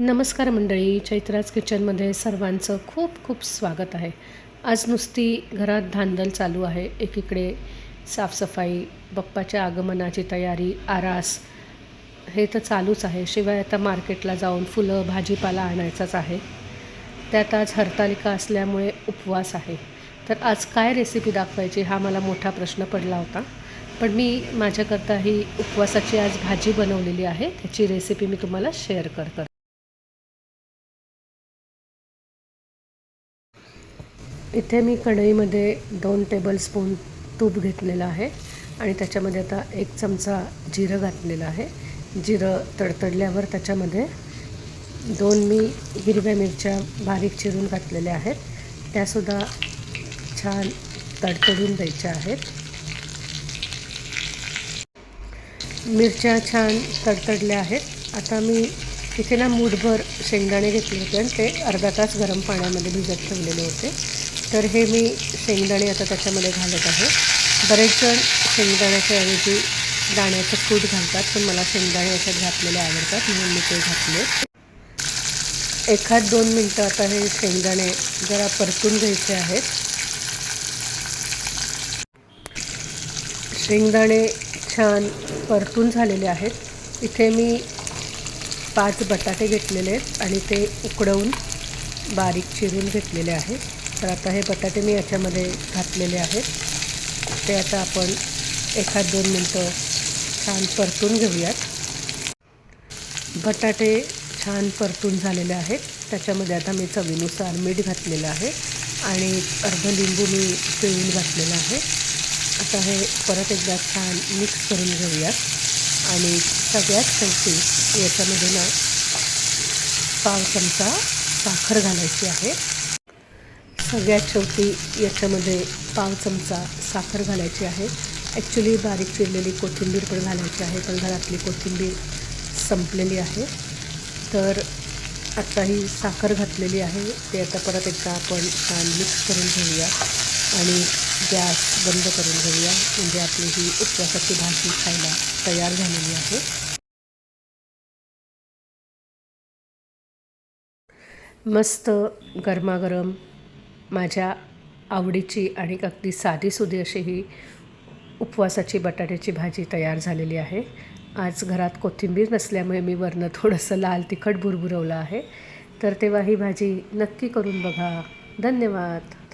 नमस्कार मंडळी चैत्राज किचनमध्ये सर्वांचं खूप खूप स्वागत आहे. आज नुसती घरात धांदल चालू आहे. एकीकडे साफसफाई बाप्पाच्या आगमनाची तयारी आरास हे तर चालूच आहे. शिवाय आता मार्केटला जाऊन फुलं भाजीपाला आणायचाच आहे. त्यात आज हरतालिका असल्यामुळे उपवास आहे. तर आज काय रेसिपी दाखवायची हा मला मोठा प्रश्न पडला होता. पण मी माझ्याकरता ही उपवासाची आज भाजी बनवलेली आहे. त्याची रेसिपी मी तुम्हाला शेअर कर इथे मी कढईमध्ये दोन टेबलस्पून तूप घेतलेलं आहे आणि त्याच्यामध्ये आता एक चमचा जिरं घातलेलं आहे. जिरं तडतडल्यावर त्याच्यामध्ये दोन मी हिरव्या मिरच्या बारीक चिरून घातलेल्या आहेत. त्यासुद्धा छान तडतडून द्यायच्या आहेत. मिरच्या छान तडतडल्या आहेत. आता मी इथे ना मूठभर शेंगदाणे घेतले होते आणि ते अर्धा तास गरम पाण्यामध्ये भिजत ठेवलेले होते. तर हे मी शेंगदाणे आता त्याच्यामध्ये घालत आहे. बरेच जण शेंगदाण्याच्या ऐवजी दाण्याचं कूट घालतात पण मला शेंगदाणे याच्यात घातलेले आवडतात म्हणून मी ते घातले. एखाद दोन मिनटं आता हे शेंगदाणे जरा परतून घ्यायचे आहेत. शेंगदाणे छान परतून झालेले आहेत. इथे मी पाच बटाटे घेतलेले आहेत आणि ते उकडवून बारीक चिरून घेतलेले आहेत. तर आता हे बटाटे मी याच्यामध्ये घातलेले आहेत. ते आता आपण एखाद दोन मिनटं छान परतून घेऊयात. बटाटे छान परतून झालेले आहेत. त्याच्यामध्ये आता मी चवीनुसार मीठ घातलेलं आहे आणि अर्ध लिंबू मी पिळून घातलेलं आहे. आता हे परत एकदा छान मिक्स करून घेऊयात. आणि सगळ्यात शेवटी याच्यामध्ये ना पाव चमचा साखर घालायची आहे. सगळ्यात शेवटी याच्यामध्ये पाव चमचा साखर घालायची आहे. ॲक्च्युली बारीक चिरलेली कोथिंबीर पण घालायची आहे. पण घरातली कोथिंबीर संपलेली आहे. तर आत्ता ही साखर घातलेली आहे. ते आता परत एकदा आपण छान मिक्स करून घेऊया. आणि गॅस बंद करून घेऊया. म्हणजे आपली ही उपवासाची भाजी खायला तयार झालेली आहे. मस्त गरमागरम माझ्या आवडीची आणि अगदी साधीसुधी अशी ही उपवासाची बटाट्याची भाजी तयार झालेली आहे. आज घरात कोथिंबीर नसल्यामुळे मी वरनं थोडंसं लाल तिखट भुरभुरवलं आहे. तर तेव्हा ही भाजी नक्की करून बघा. धन्यवाद.